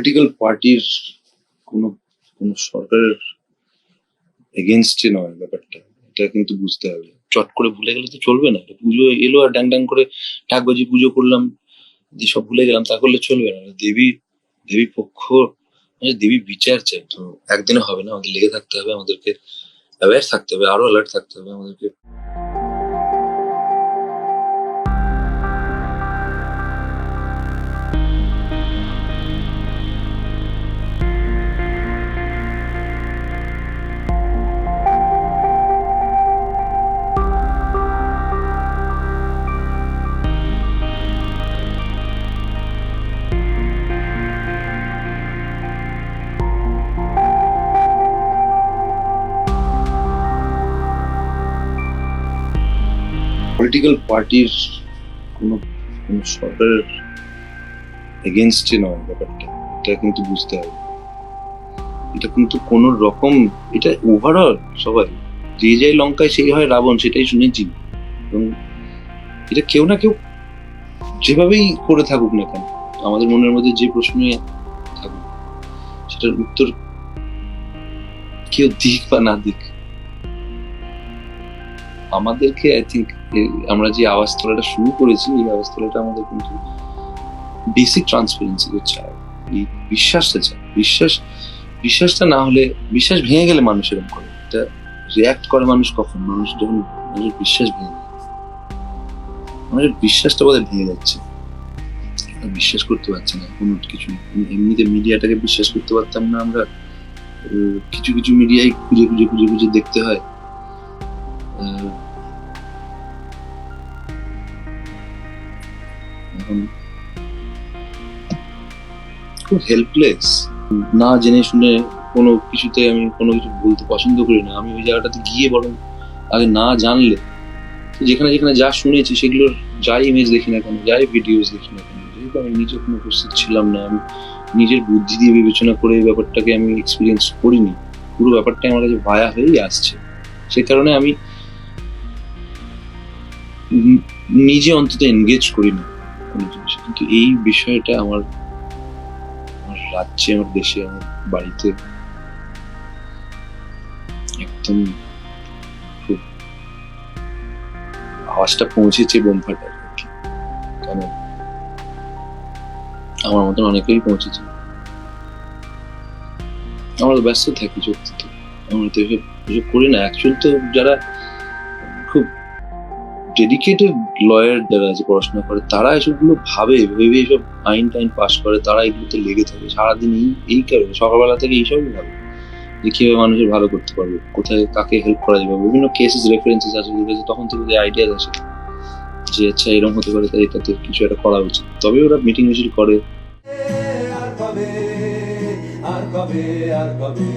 Political পার্টির কোনো কোনো সরকারের এগেনস্টে নয় ব্যাপারটা। এটা কিন্তু বুঝতে হবে। চট করে ভুলে গেলে তো চলবে না। পুজো এলো আর ড্যাং ড্যাং করে ঢাক বাজি পুজো করলাম দিয়ে সব ভুলে গেলাম, তা করলে চলবে না। দেবী দেবী পক্ষ মানে দেবী বিচার চাই। তো একদিনে হবে না, আমাদের লেগে থাকতে হবে, আমাদেরকে অ্যাওয়ার থাকতে হবে, আরও অ্যালার্ট থাকতে হবে আমাদেরকে। পলিটিক্যাল পার্টির কোনো কোনো সরকারের এগেনস্টে নয় ব্যাপারটা। এটা কিন্তু বুঝতে হবে। এটা কিন্তু কোন রকম, এটা ওভারঅল সবাই, যে যাই লঙ্কায় সেই হয়, রাবণ সেটাই শুনেছি। এবং এটা কেউ না কেউ যেভাবেই করে থাকুক না কেন, আমাদের মনের মধ্যে যে প্রশ্নই থাকুক, সেটার উত্তর কেউ দিক বা না দিক, আমাদেরকে আই থিঙ্ক আমরা যে আওয়াজ তোলাটা শুরু করেছি, এই আওয়াজ তোলাটা আমাদের কিন্তু বেসিক ট্রান্সপারেন্সি চায়। এই বিশ্বাসটা চায়। বিশ্বাস, বিশ্বাসটা না হলে, বিশ্বাস ভেঙে গেলে মানুষ এরকম করে। এটা রিয়াক্ট করে মানুষ কখন? মানুষ যখন মানুষের বিশ্বাস ভেঙে মানুষের বিশ্বাসটা বোধহয় ভেঙে যাচ্ছে। বিশ্বাস করতে পারছে না, কোনো কিছু এমনিতে মিডিয়াটাকে বিশ্বাস করতে পারতাম না আমরা। কিছু কিছু মিডিয়ায় খুঁজে খুঁজে খুঁজে খুঁজে দেখতে হয়। এখন। খুব হেল্পলেস না জেনে শুনে কোনো কিছুতে আমি কোনো কিছু বলতে পছন্দ করি না। আমি ওই জায়গাটাতে গিয়ে বরং আগে না জানলে, যেখানে যেখানে যা শুনেছি সেগুলোর যাই ইমেজ দেখি না কেন, যাই ভিডিওস দেখি না কেন, যেহেতু আমি নিজে কোনো উপস্থিত ছিলাম না, আমি নিজের বুদ্ধি দিয়ে বিবেচনা করে এই ব্যাপারটাকে আমি এক্সপিরিয়েন্স করিনি। পুরো ব্যাপারটা আমার কাছে ভায়া হয়েই আসছে। সে কারণে আমি নিজে অন্তত এনগেজ করি না কোনো জিনিসে। কিন্তু এই বিষয়টা আমার আমার রাজ্যে, আমার দেশে, আমার বাড়িতে একদম খুব আওয়াজটা পৌঁছেছে বোম ফাটার আর কি। কারণ আমার মতন অনেকেই পৌঁছেছে। আমরা ব্যস্ত থাকি সত্যি আমরা তো এসব করি না। অ্যাকচুয়াল তো যারা ডেডিকেটেড লয়ার যারা আছে, পড়াশোনা করে, তারা এসবগুলো ভাবে, ভেবে এসব আইন টাইন পাস করে, তারা এগুলোতে লেগে থাকে। সারাদিন এই এই কারণে, সকালবেলা থেকে এইসবই ভাবে। যে কীভাবে মানুষের ভালো করতে পারবে, কোথায় কাকে হেল্প করা যাবে। বিভিন্ন কেসেস রেফারেন্সেস আছে কাছে তখন থেকে যে আইডিয়া আসে। যে আচ্ছা এরকম হতে পারে, তাই এটাতে কিছু একটা করা উচিত। তবে ওরা মিটিং মিছিল করে। আর কবে আর কবে আর কবে